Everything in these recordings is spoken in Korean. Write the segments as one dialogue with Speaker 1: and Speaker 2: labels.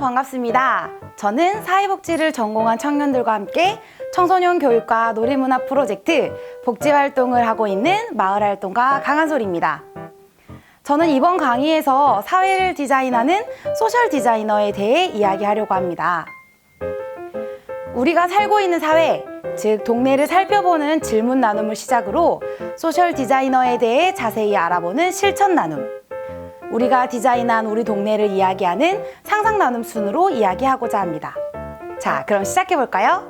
Speaker 1: 반갑습니다. 저는 사회복지를 전공한 청년들과 함께 청소년 교육과 놀이문화 프로젝트 복지활동을 하고 있는 마을활동가 강한솔입니다. 저는 이번 강의에서 사회를 디자인하는 소셜 디자이너에 대해 이야기하려고 합니다. 우리가 살고 있는 사회, 즉 동네를 살펴보는 질문 나눔을 시작으로 소셜 디자이너에 대해 자세히 알아보는 실천 나눔, 우리가 디자인한 우리 동네를 이야기하는 상상 나눔 순으로 이야기하고자 합니다. 자, 그럼 시작해 볼까요?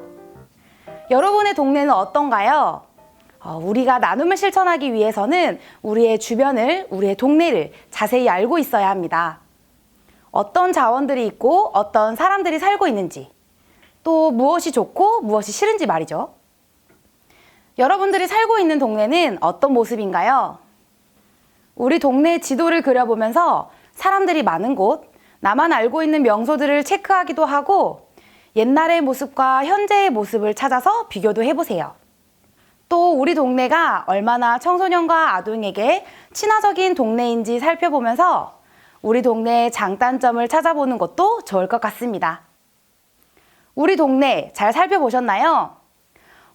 Speaker 1: 여러분의 동네는 어떤가요? 어, 우리가 나눔을 실천하기 위해서는 우리의 주변을, 우리의 동네를 자세히 알고 있어야 합니다. 어떤 자원들이 있고 어떤 사람들이 살고 있는지, 또 무엇이 좋고 무엇이 싫은지 말이죠. 여러분들이 살고 있는 동네는 어떤 모습인가요? 우리 동네 지도를 그려보면서 사람들이 많은 곳, 나만 알고 있는 명소들을 체크하기도 하고 옛날의 모습과 현재의 모습을 찾아서 비교도 해보세요. 또 우리 동네가 얼마나 청소년과 아동에게 친화적인 동네인지 살펴보면서 우리 동네의 장단점을 찾아보는 것도 좋을 것 같습니다. 우리 동네 잘 살펴보셨나요?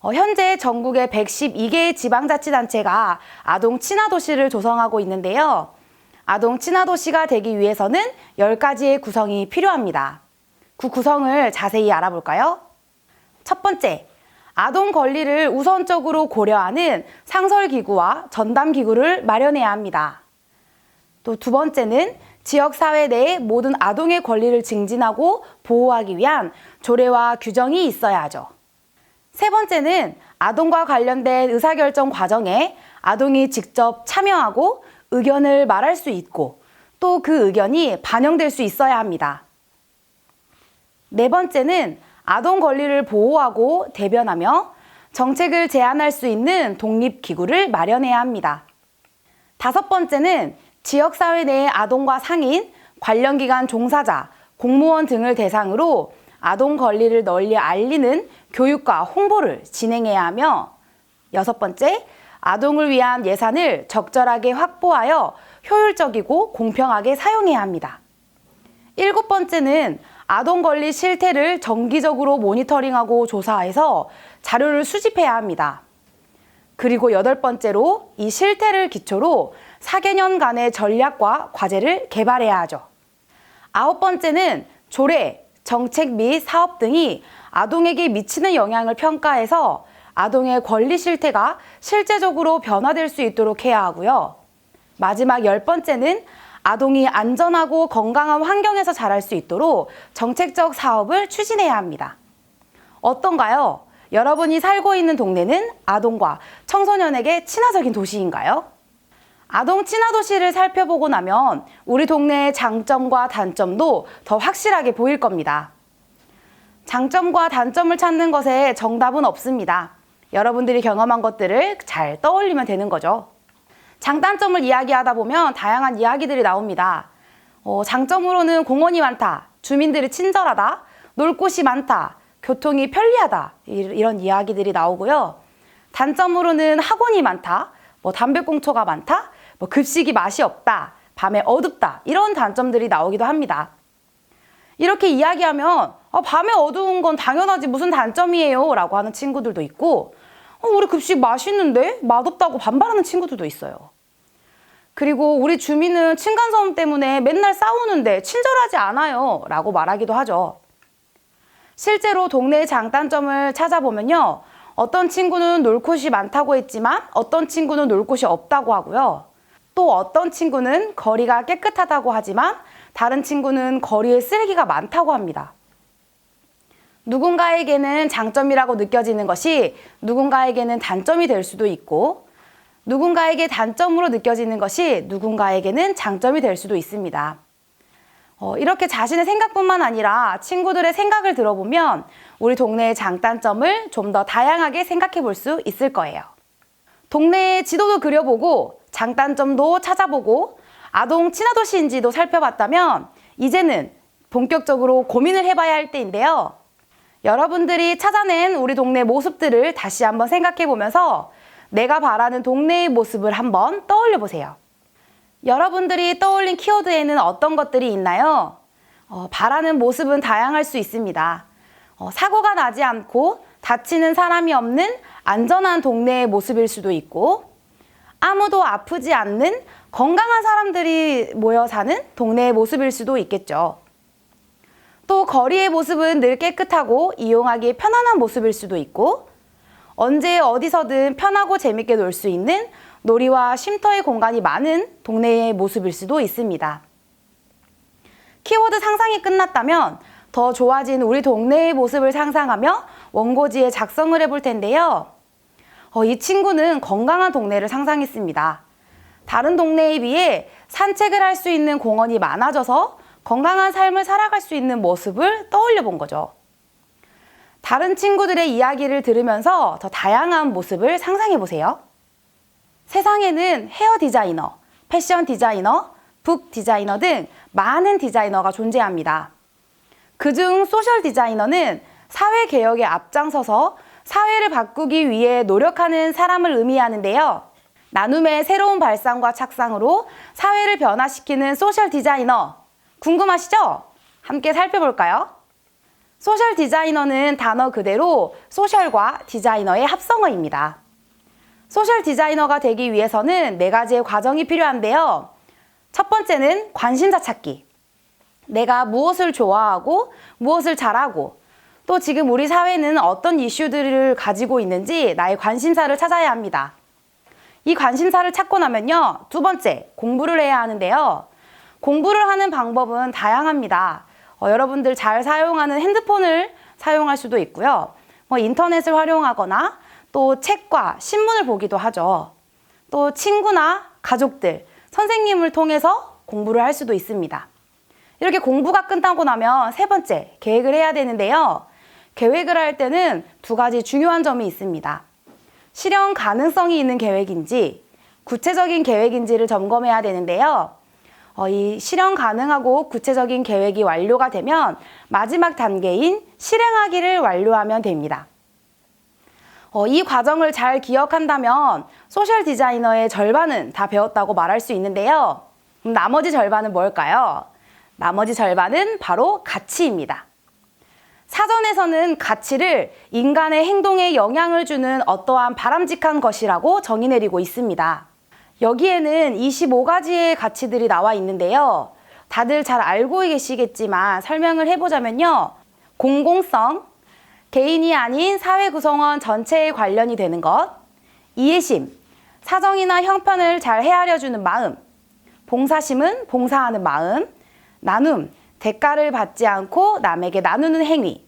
Speaker 1: 어, 현재 전국의 112개의 지방자치단체가 아동 친화도시를 조성하고 있는데요. 아동 친화도시가 되기 위해서는 10가지의 구성이 필요합니다. 그 구성을 자세히 알아볼까요? 첫 번째, 아동 권리를 우선적으로 고려하는 상설기구와 전담기구를 마련해야 합니다. 또 두 번째는 지역사회 내의 모든 아동의 권리를 증진하고 보호하기 위한 조례와 규정이 있어야 하죠. 세 번째는 아동과 관련된 의사결정 과정에 아동이 직접 참여하고 의견을 말할 수 있고 또 그 의견이 반영될 수 있어야 합니다. 네 번째는 아동 권리를 보호하고 대변하며 정책을 제안할 수 있는 독립기구를 마련해야 합니다. 다섯 번째는 지역사회 내의 아동과 상인, 관련기관 종사자, 공무원 등을 대상으로 아동 권리를 널리 알리는 교육과 홍보를 진행해야 하며 여섯 번째, 아동을 위한 예산을 적절하게 확보하여 효율적이고 공평하게 사용해야 합니다. 일곱 번째는 아동 권리 실태를 정기적으로 모니터링하고 조사해서 자료를 수집해야 합니다. 그리고 여덟 번째로 이 실태를 기초로 4개년간의 전략과 과제를 개발해야 하죠. 아홉 번째는 조례, 정책 및 사업 등이 아동에게 미치는 영향을 평가해서 아동의 권리 실태가 실제적으로 변화될 수 있도록 해야 하고요. 마지막 열 번째는 아동이 안전하고 건강한 환경에서 자랄 수 있도록 정책적 사업을 추진해야 합니다. 어떤가요? 여러분이 살고 있는 동네는 아동과 청소년에게 친화적인 도시인가요? 아동 친화 도시를 살펴보고 나면 우리 동네의 장점과 단점도 더 확실하게 보일 겁니다. 장점과 단점을 찾는 것에 정답은 없습니다. 여러분들이 경험한 것들을 잘 떠올리면 되는 거죠. 장단점을 이야기하다 보면 다양한 이야기들이 나옵니다. 어, 장점으로는 공원이 많다, 주민들이 친절하다, 놀 곳이 많다, 교통이 편리하다 이런 이야기들이 나오고요. 단점으로는 학원이 많다, 뭐 담배꽁초가 많다, 뭐 급식이 맛이 없다, 밤에 어둡다 이런 단점들이 나오기도 합니다. 이렇게 이야기하면 아, 밤에 어두운 건 당연하지 무슨 단점이에요 라고 하는 친구들도 있고 어, 우리 급식 맛있는데 맛없다고 반발하는 친구들도 있어요. 그리고 우리 주민은 층간소음 때문에 맨날 싸우는데 친절하지 않아요 라고 말하기도 하죠. 실제로 동네의 장단점을 찾아보면요. 어떤 친구는 놀 곳이 많다고 했지만 어떤 친구는 놀 곳이 없다고 하고요. 또 어떤 친구는 거리가 깨끗하다고 하지만 다른 친구는 거리에 쓰레기가 많다고 합니다. 누군가에게는 장점이라고 느껴지는 것이 누군가에게는 단점이 될 수도 있고 누군가에게 단점으로 느껴지는 것이 누군가에게는 장점이 될 수도 있습니다. 어, 이렇게 자신의 생각뿐만 아니라 친구들의 생각을 들어보면 우리 동네의 장단점을 좀 더 다양하게 생각해 볼 수 있을 거예요. 동네의 지도도 그려보고 장단점도 찾아보고 아동 친화도시인지도 살펴봤다면 이제는 본격적으로 고민을 해봐야 할 때인데요. 여러분들이 찾아낸 우리 동네 모습들을 다시 한번 생각해 보면서 내가 바라는 동네의 모습을 한번 떠올려 보세요. 여러분들이 떠올린 키워드에는 어떤 것들이 있나요? 어, 바라는 모습은 다양할 수 있습니다. 어, 사고가 나지 않고 다치는 사람이 없는 안전한 동네의 모습일 수도 있고, 아무도 아프지 않는 건강한 사람들이 모여 사는 동네의 모습일 수도 있겠죠. 또 거리의 모습은 늘 깨끗하고 이용하기 편안한 모습일 수도 있고, 언제 어디서든 편하고 재밌게 놀 수 있는 놀이와 쉼터의 공간이 많은 동네의 모습일 수도 있습니다. 키워드 상상이 끝났다면 더 좋아진 우리 동네의 모습을 상상하며 원고지에 작성을 해볼 텐데요. 어, 이 친구는 건강한 동네를 상상했습니다. 다른 동네에 비해 산책을 할 수 있는 공원이 많아져서 건강한 삶을 살아갈 수 있는 모습을 떠올려 본 거죠. 다른 친구들의 이야기를 들으면서 더 다양한 모습을 상상해 보세요. 세상에는 헤어 디자이너, 패션 디자이너, 북 디자이너 등 많은 디자이너가 존재합니다. 그중 소셜 디자이너는 사회 개혁에 앞장서서 사회를 바꾸기 위해 노력하는 사람을 의미하는데요. 나눔의 새로운 발상과 착상으로 사회를 변화시키는 소셜 디자이너. 궁금하시죠? 함께 살펴볼까요? 소셜 디자이너는 단어 그대로 소셜과 디자이너의 합성어입니다. 소셜 디자이너가 되기 위해서는 네 가지의 과정이 필요한데요. 첫 번째는 관심사 찾기. 내가 무엇을 좋아하고 무엇을 잘하고 또 지금 우리 사회는 어떤 이슈들을 가지고 있는지 나의 관심사를 찾아야 합니다. 이 관심사를 찾고 나면요. 두 번째, 공부를 해야 하는데요. 공부를 하는 방법은 다양합니다. 어, 여러분들 잘 사용하는 핸드폰을 사용할 수도 있고요. 뭐 인터넷을 활용하거나 또 책과 신문을 보기도 하죠. 또 친구나 가족들, 선생님을 통해서 공부를 할 수도 있습니다. 이렇게 공부가 끝나고 나면 세 번째, 계획을 해야 되는데요. 계획을 할 때는 두 가지 중요한 점이 있습니다. 실현 가능성이 있는 계획인지 구체적인 계획인지를 점검해야 되는데요. 어, 이 실현 가능하고 구체적인 계획이 완료가 되면 마지막 단계인 실행하기를 완료하면 됩니다. 어, 이 과정을 잘 기억한다면 소셜 디자이너의 절반은 다 배웠다고 말할 수 있는데요. 그럼 나머지 절반은 뭘까요? 나머지 절반은 바로 가치입니다. 사전에서는 가치를 인간의 행동에 영향을 주는 어떠한 바람직한 것이라고 정의 내리고 있습니다. 여기에는 25가지의 가치들이 나와 있는데요. 다들 잘 알고 계시겠지만 설명을 해보자면요. 공공성, 개인이 아닌 사회 구성원 전체에 관련이 되는 것, 이해심, 사정이나 형편을 잘 헤아려주는 마음, 봉사심은 봉사하는 마음, 나눔, 대가를 받지 않고 남에게 나누는 행위,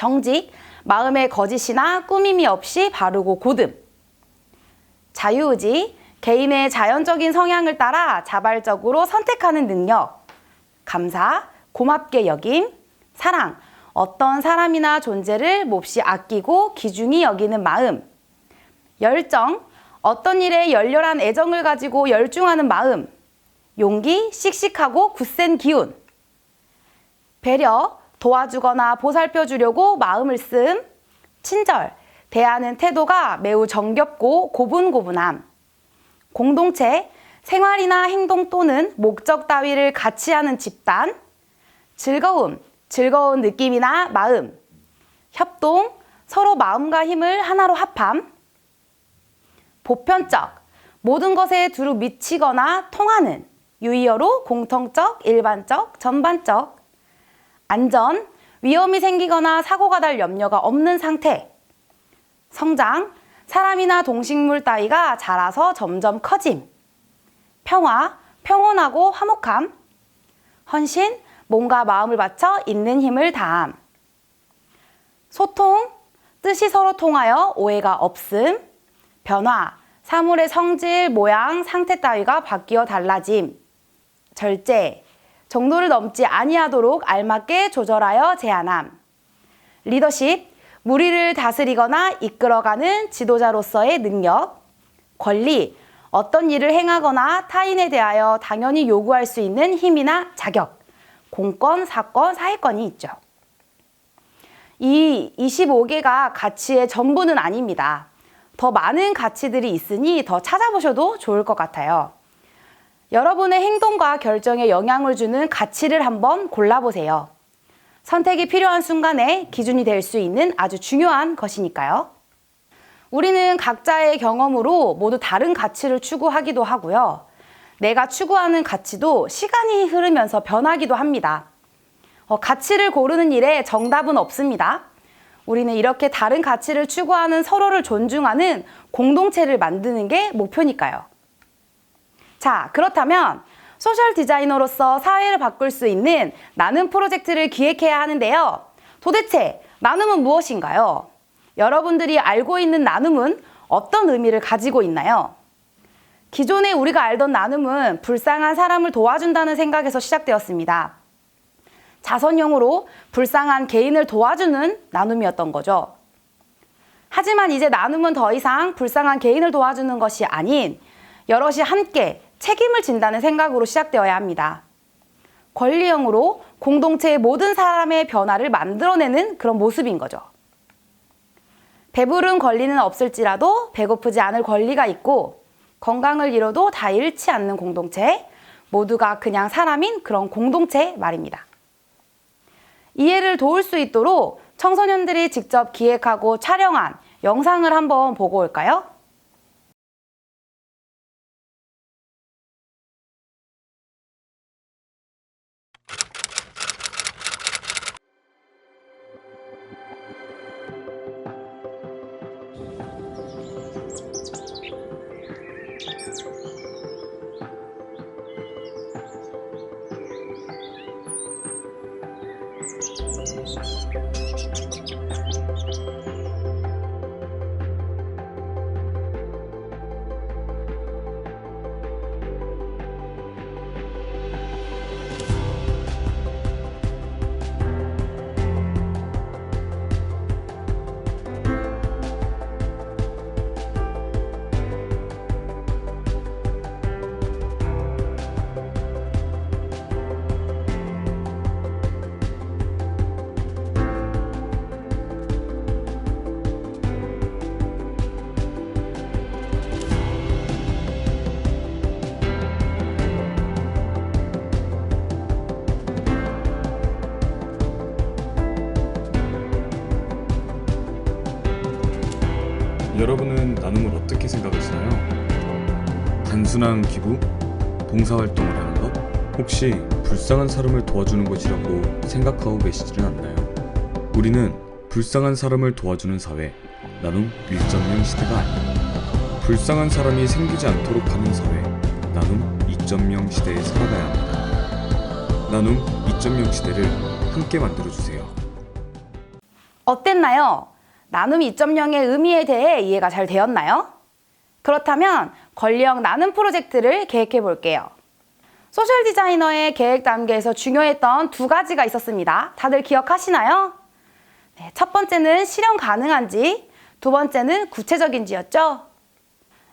Speaker 1: 정직, 마음의 거짓이나 꾸밈이 없이 바르고 고듬, 자유의지, 개인의 자연적인 성향을 따라 자발적으로 선택하는 능력, 감사, 고맙게 여김, 사랑, 어떤 사람이나 존재를 몹시 아끼고 귀중히 여기는 마음, 열정, 어떤 일에 열렬한 애정을 가지고 열중하는 마음, 용기, 씩씩하고 굳센 기운, 배려, 도와주거나 보살펴 주려고 마음을 씀, 친절, 대하는 태도가 매우 정겹고 고분고분함, 공동체, 생활이나 행동 또는 목적 따위를 같이 하는 집단, 즐거움, 즐거운 느낌이나 마음, 협동, 서로 마음과 힘을 하나로 합함, 보편적, 모든 것에 두루 미치거나 통하는, 유의어로 공통적, 일반적, 전반적, 안전, 위험이 생기거나 사고가 날 염려가 없는 상태, 성장, 사람이나 동식물 따위가 자라서 점점 커짐, 평화, 평온하고 화목함, 헌신, 몸과 마음을 바쳐 있는 힘을 다함, 소통, 뜻이 서로 통하여 오해가 없음, 변화, 사물의 성질, 모양, 상태 따위가 바뀌어 달라짐, 절제, 정도를 넘지 아니하도록 알맞게 조절하여 제한함, 리더십, 무리를 다스리거나 이끌어가는 지도자로서의 능력, 권리, 어떤 일을 행하거나 타인에 대하여 당연히 요구할 수 있는 힘이나 자격, 공권, 사건, 사회권이 있죠. 이 25개가 가치의 전부는 아닙니다. 더 많은 가치들이 있으니 더 찾아보셔도 좋을 것 같아요. 여러분의 행동과 결정에 영향을 주는 가치를 한번 골라보세요. 선택이 필요한 순간에 기준이 될 수 있는 아주 중요한 것이니까요. 우리는 각자의 경험으로 모두 다른 가치를 추구하기도 하고요. 내가 추구하는 가치도 시간이 흐르면서 변하기도 합니다. 어, 가치를 고르는 일에 정답은 없습니다. 우리는 이렇게 다른 가치를 추구하는 서로를 존중하는 공동체를 만드는 게 목표니까요. 자, 그렇다면 소셜 디자이너로서 사회를 바꿀 수 있는 나눔 프로젝트를 기획해야 하는데요. 도대체 나눔은 무엇인가요? 여러분들이 알고 있는 나눔은 어떤 의미를 가지고 있나요? 기존에 우리가 알던 나눔은 불쌍한 사람을 도와준다는 생각에서 시작되었습니다. 자선용으로 불쌍한 개인을 도와주는 나눔이었던 거죠. 하지만 이제 나눔은 더 이상 불쌍한 개인을 도와주는 것이 아닌 여럿이 함께 책임을 진다는 생각으로 시작되어야 합니다. 권리형으로 공동체의 모든 사람의 변화를 만들어내는 그런 모습인 거죠. 배부른 권리는 없을지라도 배고프지 않을 권리가 있고 건강을 잃어도 다 잃지 않는 공동체, 모두가 그냥 사람인 그런 공동체 말입니다. 이해를 도울 수 있도록 청소년들이 직접 기획하고 촬영한 영상을 한번 보고 올까요?
Speaker 2: 단순한 기부? 봉사활동을 하는 것? 혹시 불쌍한 사람을 도와주는 것이라고 생각하고 계시지는 않나요? 우리는 불쌍한 사람을 도와주는 사회, 나눔 1.0 시대가 아니다. 불쌍한 사람이 생기지 않도록 하는 사회, 나눔 2.0 시대에 살아가야 합니다. 나눔 2.0 시대를 함께 만들어주세요.
Speaker 1: 어땠나요? 나눔 2.0의 의미에 대해 이해가 잘 되었나요? 그렇다면 권리형 나눔 프로젝트를 계획해 볼게요. 소셜 디자이너의 계획 단계에서 중요했던 두 가지가 있었습니다. 다들 기억하시나요? 네, 첫 번째는 실현 가능한지, 두 번째는 구체적인지였죠.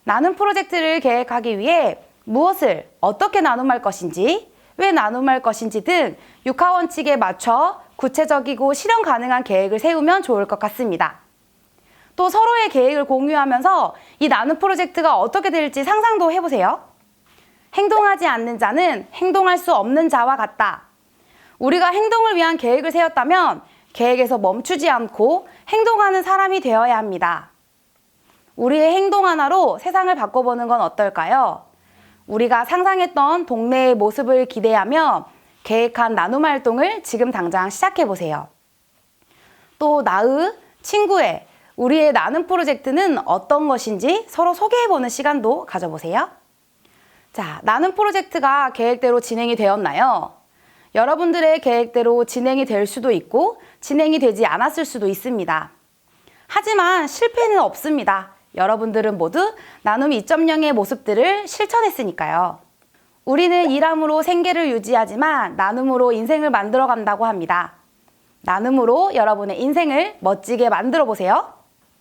Speaker 1: 나눔 프로젝트를 계획하기 위해 무엇을 어떻게 나눔할 것인지, 왜 나눔할 것인지 등 육하 원칙에 맞춰 구체적이고 실현 가능한 계획을 세우면 좋을 것 같습니다. 또 서로의 계획을 공유하면서 이 나눔 프로젝트가 어떻게 될지 상상도 해보세요. 행동하지 않는 자는 행동할 수 없는 자와 같다. 우리가 행동을 위한 계획을 세웠다면 계획에서 멈추지 않고 행동하는 사람이 되어야 합니다. 우리의 행동 하나로 세상을 바꿔보는 건 어떨까요? 우리가 상상했던 동네의 모습을 기대하며 계획한 나눔 활동을 지금 당장 시작해 보세요. 또 나의 친구의 우리의 나눔 프로젝트는 어떤 것인지 서로 소개해 보는 시간도 가져보세요. 자, 나눔 프로젝트가 계획대로 진행이 되었나요? 여러분들의 계획대로 진행이 될 수도 있고 진행이 되지 않았을 수도 있습니다. 하지만 실패는 없습니다. 여러분들은 모두 나눔 2.0의 모습들을 실천했으니까요. 우리는 일함으로 생계를 유지하지만 나눔으로 인생을 만들어 간다고 합니다. 나눔으로 여러분의 인생을 멋지게 만들어 보세요.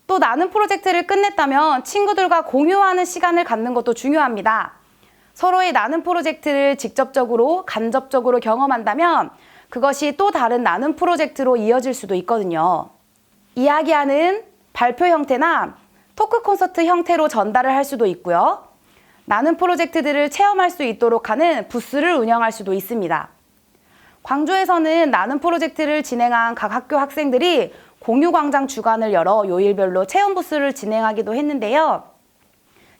Speaker 1: 또 나눔 프로젝트를 끝냈다면 친구들과 공유하는 시간을 갖는 것도 중요합니다. 서로의 나눔 프로젝트를 직접적으로, 간접적으로 경험한다면 그것이 또 다른 나눔 프로젝트로 이어질 수도 있거든요. 이야기하는 발표 형태나 토크 콘서트 형태로 전달을 할 수도 있고요. 나눔 프로젝트들을 체험할 수 있도록 하는 부스를 운영할 수도 있습니다. 광주에서는 나눔 프로젝트를 진행한 각 학교 학생들이 공유광장 주간을 열어 요일별로 체험 부스를 진행하기도 했는데요.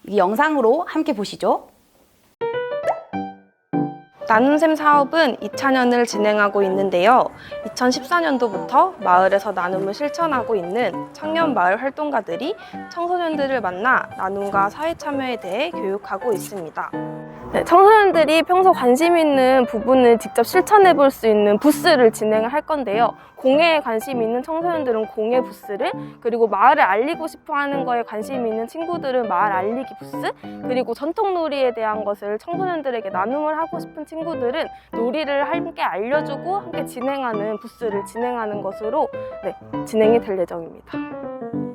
Speaker 1: 이 영상으로 함께 보시죠.
Speaker 3: 나눔샘 사업은 2차년을 진행하고 있는데요. 2014년도부터 마을에서 나눔을 실천하고 있는 청년 마을 활동가들이 청소년들을 만나 나눔과 사회 참여에 대해 교육하고 있습니다. 네, 청소년들이 평소 관심 있는 부분을 직접 실천해 볼 수 있는 부스를 진행을 할 건데요. 공예에 관심 있는 청소년들은 공예 부스를, 그리고 마을을 알리고 싶어 하는 거에 관심 있는 친구들은 마을 알리기 부스, 그리고 전통 놀이에 대한 것을 청소년들에게 나눔을 하고 싶은 친구들 은 놀이를 함께 알려주고 함께 진행하는 부스를 진행하는 것으로 네, 진행이 될 예정입니다.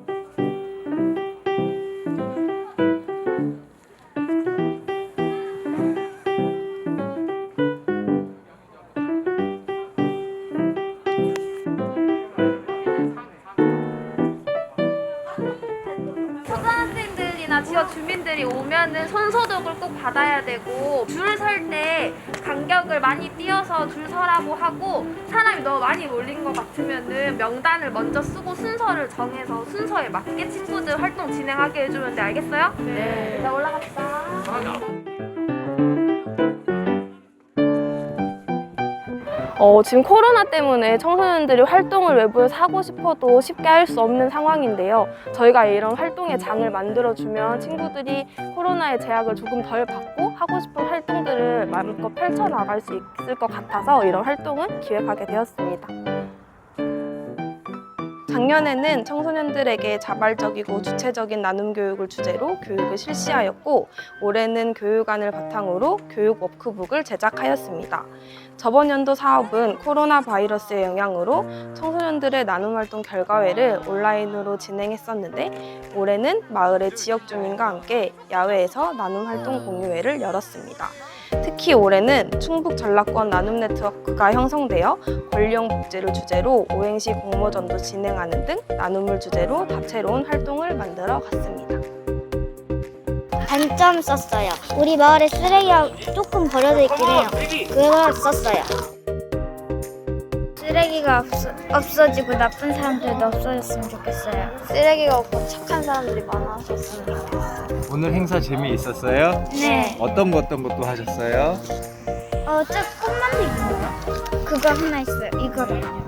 Speaker 4: 지역 주민들이 오면은 손소독을 꼭 받아야 되고 줄 설 때 간격을 많이 띄어서 줄 서라고 하고 사람이 너무 많이 몰린 것 같으면은 명단을 먼저 쓰고 순서를 정해서 순서에 맞게 친구들 활동 진행하게 해주면 돼 알겠어요? 네. 나 올라갑시다.
Speaker 3: 어, 지금 코로나 때문에 청소년들이 활동을 외부에서 하고 싶어도 쉽게 할 수 없는 상황인데요. 저희가 이런 활동의 장을 만들어주면 친구들이 코로나의 제약을 조금 덜 받고 하고 싶은 활동들을 마음껏 펼쳐나갈 수 있을 것 같아서 이런 활동을 기획하게 되었습니다. 작년에는 청소년들에게 자발적이고 주체적인 나눔 교육을 주제로 교육을 실시하였고 올해는 교육안을 바탕으로 교육 워크북을 제작하였습니다. 저번 연도 사업은 코로나 바이러스의 영향으로 청소년들의 나눔 활동 결과회를 온라인으로 진행했었는데 올해는 마을의 지역 주민과 함께 야외에서 나눔 활동 공유회를 열었습니다. 특히 올해는 충북 전라권 나눔 네트워크가 형성되어 권리형 복지를 주제로 오행시 공모전도 진행하는 등 나눔을 주제로 다채로운 활동을 만들어 갔습니다.
Speaker 5: 단점 썼어요. 우리 마을에 쓰레기가 조금 버려져 있긴 해요. 그걸 썼어요. 쓰레기가 없어, 없어지고 나쁜 사람들도 없어졌으면 좋겠어요. 쓰레기가 없고 착한 사람들이 많아졌으면 좋겠어요.
Speaker 6: 오늘 행사 재미있었어요?
Speaker 5: 네.
Speaker 6: 어떤 거 어떤 것도 하셨어요?
Speaker 5: 어, 저꽃 만들기 그거 하나 있어요. 이거를요.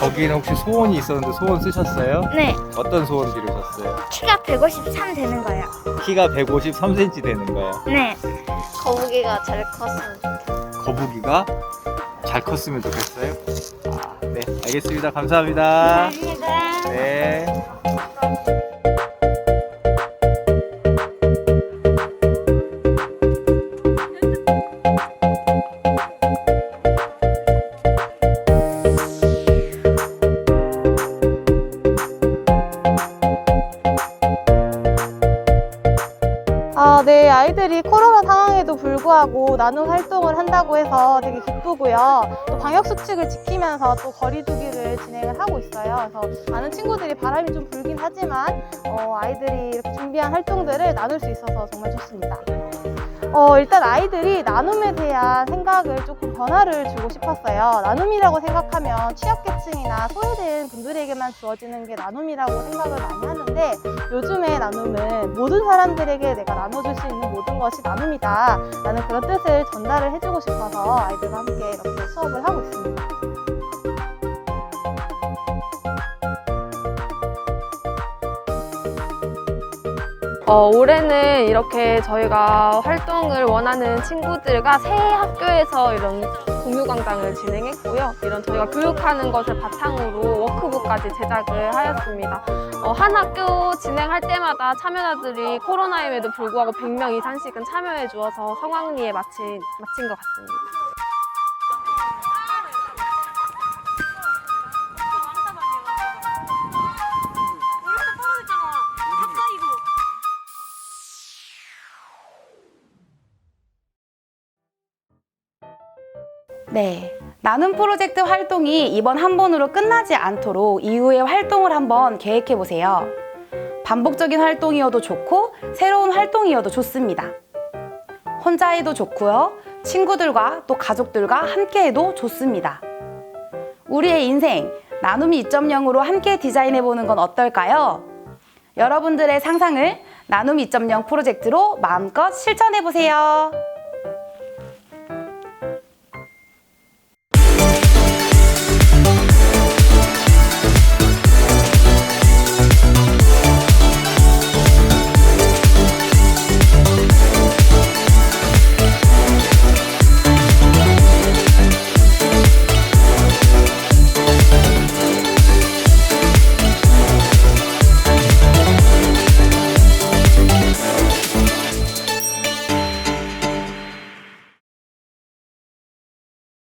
Speaker 6: 거기는 혹시 소원이 있었는데 소원 쓰셨어요?
Speaker 5: 네.
Speaker 6: 어떤 소원 비르셨어요?
Speaker 5: 키가 153 되는 거예요.
Speaker 6: 키가 153cm 되는 거예요.
Speaker 5: 네. 거북이가 잘 컸으면 좋겠어요.
Speaker 6: 거북이가 잘 컸으면 좋겠어요? 알겠습니다. 감사합니다.
Speaker 5: 감사합니다.
Speaker 6: 네.
Speaker 7: 아, 네. 아이들이 코로나 상황에도 불구하고 나눔 활동을 한다고 해서 되게 기쁘고요. 또 방역 수칙을 지키면서 또 거리두기를 진행을 하고 있어요. 그래서 많은 친구들이 바람이 좀 불긴 하지만, 어, 아이들이 이렇게 준비한 활동들을 나눌 수 있어서 정말 좋습니다. 어, 일단 아이들이 나눔에 대한 생각을 조금 변화를 주고 싶었어요. 나눔이라고 생각하면 취약계층이나 소외된 분들에게만 주어지는 게 나눔이라고 생각을 많이 하는데 요즘의 나눔은 모든 사람들에게 내가 나눠줄 수 있는 모든 것이 나눔이다. 라는 그런 뜻을 전달을 해주고 싶어서 아이들과 함께 이렇게 수업을 하고 있습니다.
Speaker 3: 어, 올해는 이렇게 저희가 활동을 원하는 친구들과 새 학교에서 이런 공유광장을 진행했고요. 이런 저희가 교육하는 것을 바탕으로 워크북까지 제작을 하였습니다. 어, 한 학교 진행할 때마다 참여자들이 코로나임에도 불구하고 100명 이상씩은 참여해 주어서 성황리에 마친, 마친 것 같습니다.
Speaker 1: 네. 나눔 프로젝트 활동이 이번 한 번으로 끝나지 않도록 이후의 활동을 한번 계획해 보세요. 반복적인 활동이어도 좋고 새로운 활동이어도 좋습니다. 혼자 해도 좋고요. 친구들과 또 가족들과 함께 해도 좋습니다. 우리의 인생 나눔이 2.0으로 함께 디자인해 보는 건 어떨까요? 여러분들의 상상을 나눔 2.0 프로젝트로 마음껏 실천해 보세요.